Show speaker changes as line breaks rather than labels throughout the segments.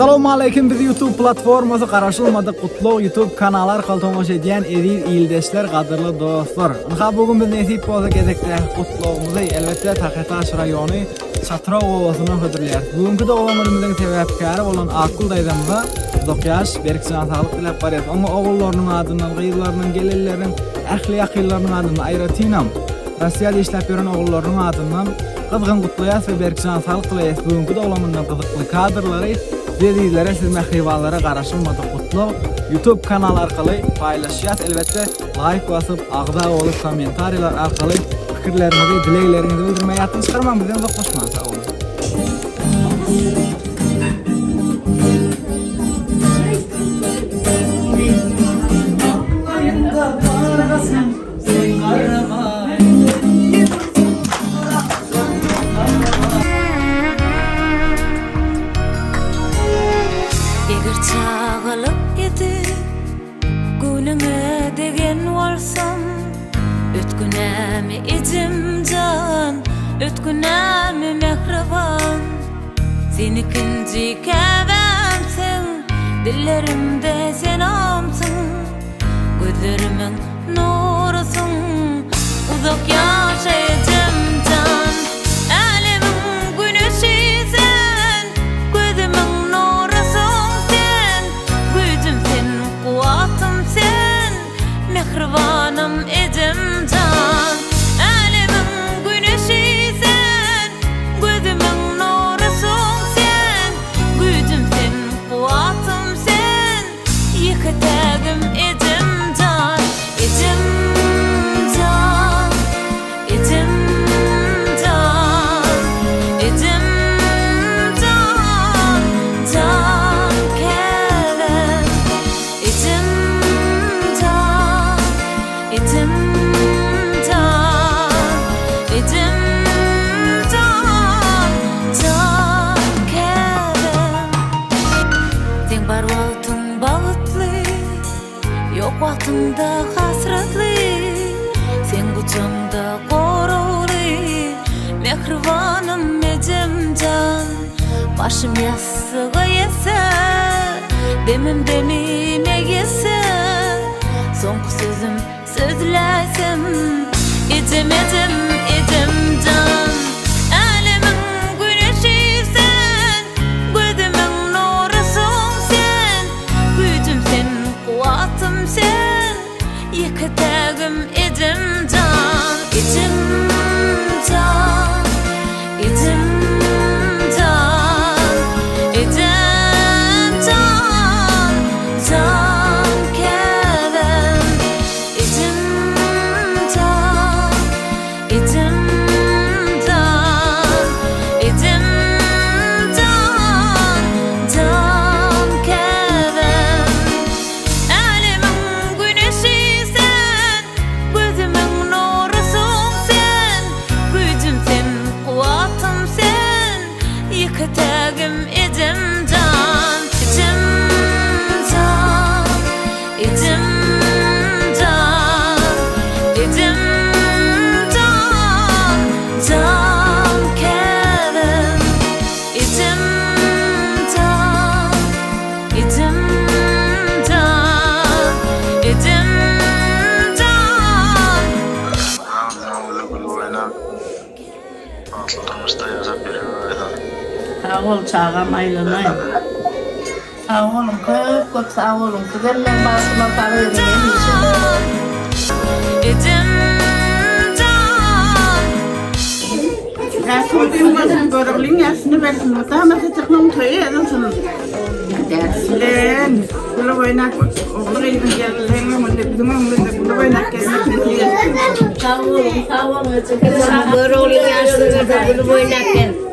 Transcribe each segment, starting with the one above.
Assalomu alaykum biz YouTube platformasi qarashilmadi qutlug' YouTube kanalı orqali tomosha etgan aziz ildoshlar, qadrli do'stlar. Ha bugun biz nasib bo'lsa gezekda qutlug'imizni albatta Taxtash rayoni Chatroq ovozini huzurlayapmiz. Bugungi o'g'limizning tavakkari olan Akul daydamda Doqyash Berksan sağlık tilab qo'yapmiz. Ammo o'g'illarning adidan, qizlarning, gelinlarning, ahli yaqinlarning adidan ayratinam. Rossiyada ishlab yurgan o'g'illarning adidan qizg'in qutlayapmiz va Berksan sağlık tilayapmiz. Bugungi o'g'limizning qiziqli kadrlari Dediklərə siz məhrivalara qarışılmadı qutlu YouTube kanalı arqalı paylaşacağız. Elbette like basıp, ağda olup, komentariyalar arqalı fikirlərinizi, diləklərinizi bildirməyə yatın çıxarmam. Bizdən uzaqlaşmayın. Sağ olun.
Eger Ötkünämi icim can Ötkünämi mehriban. Seni kinci käbämsin Dillerimde sen amsın Gözlerimin nurusun Yok wagtynda hasratly Sen guçamda gorowly Mehribanym mecem can Başım yassıga yese Demim demime yese. Soňky sözüm sözläsem Ecem
Sağ ol çağam aylanay. Sağ olun köp köp sağ olun. Para işim.
Ecem can
Ya çocuğum bazı görevlin yaşını versin. Hatta mesela çıkmam köyü yazın şunu. Derslen. Kulu oynak. Oğlu gelin gelin. Mındı bizim mındı kulu oynak gelin. Sağ olun sağ olun.
Görüyorsun yaşında bunu oynarken. Çağının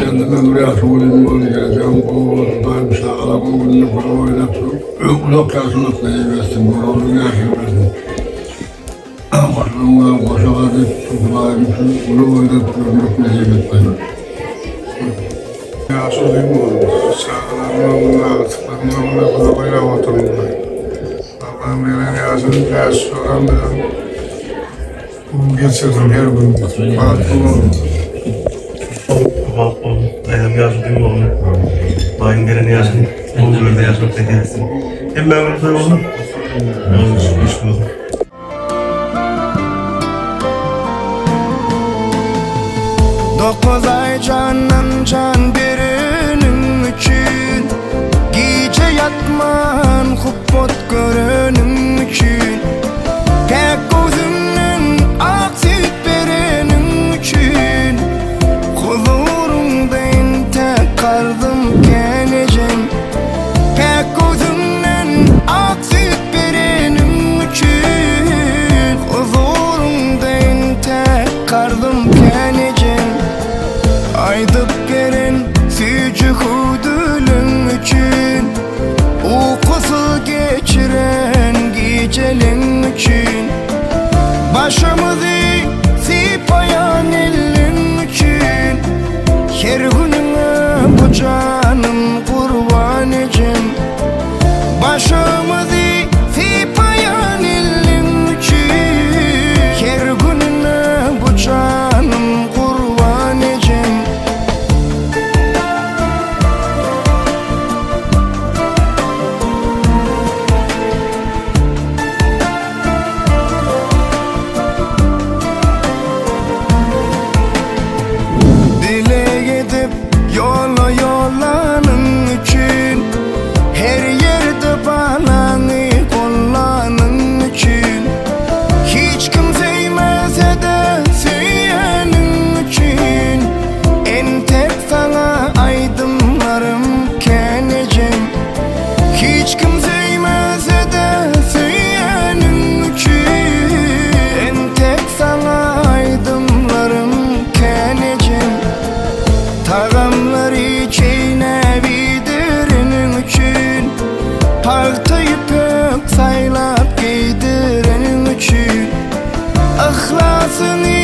Kendime buraya sorayım onu geleceğim. O ben sağlam onu bunu oynattım. Uzak yaşlılık neyi versin, bu onu yaşamasın. Başlığımdan koşalar et, tutmayı bütün bunu oynattım, neyi versin. Onu, sağlamlığımın artıklarımın bunu oynamadım ben. Allah'ım beni yazın, ders soramıyorum. Bu geçirdim her gün. Bak bunu
Bakmam. Ayağım mi oğlum? Bayın geleni yazın. Onu böyle yazmak da gelsin. Hem ben bunu oğlum. Yanlış iş buldum.
Dokuz ay canım can birinin من خوب saylap giydirenin için Ahlasını